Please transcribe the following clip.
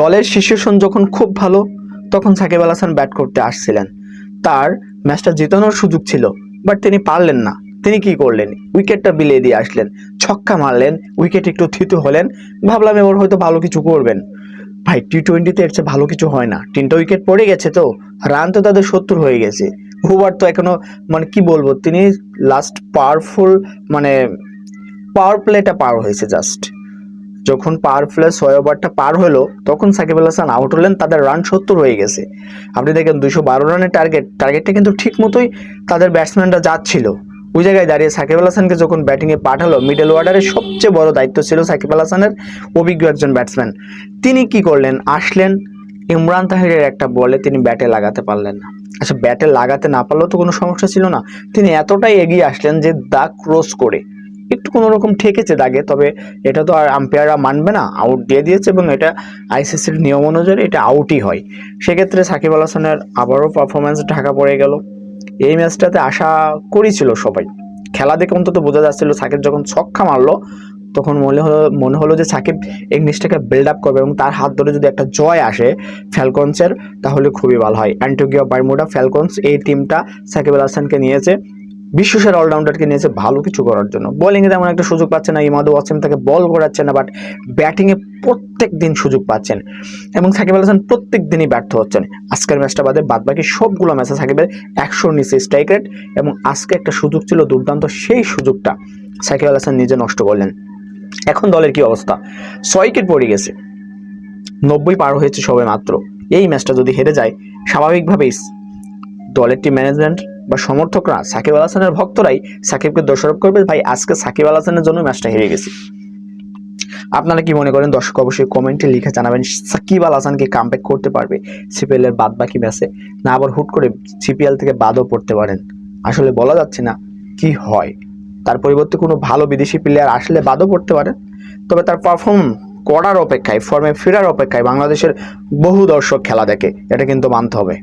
দলের সিচুয়েশন যখন খুব ভালো, তখন সাকিব আল হাসান ব্যাট করতে আসছিলেন। তার ম্যাচটা জেতানোর সুযোগ ছিল বাট তিনি পারলেন না। তিনি কি করলেন? উইকেটটা বিলিয়ে দিয়ে আসলেন। ছক্কা মারলেন উইকেট একটু থিতু হলেন, ভাবলাম এবার হয়তো ভালো কিছু করবেন। ভাই টি টোয়েন্টিতে এর চেয়ে ভালো কিছু হয় না। তিনটা উইকেট পড়ে গেছে তো রান তো তাদের সত্তর হয়ে গেছে। হুবার তো এখনও মানে কি বলব, তিনি লাস্ট পাওয়ারফুল মানে পাওয়ার প্লেটা পার হয়েছে জাস্ট যখন পাওয়ার প্লে ছয় ওভারটা পার হলো, তখন সাকিব আল হাসান আউট হলেন, তাদের রান সত্তর হয়ে গেছে। আপনি দেখেন দুশো বারো রানের টার্গেট টার্গেটটা কিন্তু ঠিক মতোই তাদের ব্যাটসম্যানরা যাচ্ছিল। ওই জায়গায় দাঁড়িয়ে সাকিব আল হাসানকে যখন ব্যাটিংয়ে পাঠালো মিডল অর্ডারের সবচেয়ে বড় দায়িত্ব ছিল সাকিব আল হাসানের অভিজ্ঞ একজন ব্যাটসম্যান তিনি কি করলেন? আসলেন, ইমরান তাহিরের একটা বলে তিনি ব্যাটে লাগাতে পারলেন না। আচ্ছা ব্যাটে লাগাতে না পারলেও তো কোনো সমস্যা ছিল না। তিনি এতটাই এগিয়ে আসলেন যে দাগ ক্রস করে। একটু কোনো রকম ঠেকেছে দাগে, তবে এটা তো আর আম্পায়াররা মানবে না আউট দিয়ে দিয়েছে এবং এটা আইসিসির নিয়ম অনুযায়ী এটা আউটই হয়। সেক্ষেত্রে সাকিব আল হাসানের আবারও পারফরমেন্স ঢাকা পড়ে গেল। এই ম্যাচটাতে আশা করেছিল সবাই। খেলা দেখে অন্তত বোঝা যাচ্ছিল সাকিব যখন ছক্কা মারলো, তখন মনে হলো মনে হলো যে সাকিব ইংলিশটাকে বিল্ড আপ করবে এবং তার হাত ধরে যদি একটা জয় আসে ফ্যালকনসের তাহলে খুবই ভালো হয়। অ্যান্টোগিয়া বারমুডা ফ্যালকনস এই টিমটা সাকিব আল হাসানকে নিয়েছে। বিশ্বসের অলরাউন্ডারকে নিয়েছে ভালো কিছু করার জন্য। বোলিংয়ে তেমন একটা সুযোগ পাচ্ছে না, ইমাদু ওয়াসিম তাকে বল করাচ্ছে না বাট ব্যাটিংয়ে প্রত্যেক দিন সুযোগ পাচ্ছেন। এবং সাকিব আল হাসান প্রত্যেক দিনই ব্যর্থ হচ্ছেন। আজকের ম্যাচটা বাদে বাদ বাকি সবগুলো ম্যাচে সাকিবের একশোর নিচে স্ট্রাইক রেট এবং আজকে একটা সুযোগ ছিল, দুর্দান্ত সেই সুযোগটা সাকিব আল হাসান নিজে নষ্ট করলেন। এখন দলের কি অবস্থা? ছয় উইকেট পড়ে গেছে। নব্বই পার হয়েছে সবে মাত্র। এই ম্যাচটা যদি হেরে যায়, স্বাভাবিকভাবেই দলের টিম ম্যানেজমেন্ট বা সমর্থকরা সাকিব আল হাসানের ভক্তরাই সাকিবকে দোষারোপ করবে। ভাই, আজকে সাকিব আল হাসানের জন্য ম্যাচটা হেরে গেছি। আপনারা কি মনে করেন, দর্শক অবশ্যই কমেন্টে লিখে জানাবেন, সাকিব আল হাসানকে কামব্যাক করতে পারবে? সিপিএল এর বাদ বাকি ম্যাচে না আবার হুট করে সিপিএল থেকে বাদও পড়তে পারেন। আসলে বলা যাচ্ছে না কি হয়। তার পরিবর্তে কোনো ভালো বিদেশি প্লেয়ার আসলে বাদও পড়তে পারেন। তবে তার পারফর্ম করার অপেক্ষায় ফর্মে ফেরার অপেক্ষায় বাংলাদেশের বহু দর্শক খেলা দেখে, এটা কিন্তু মানতে হবে।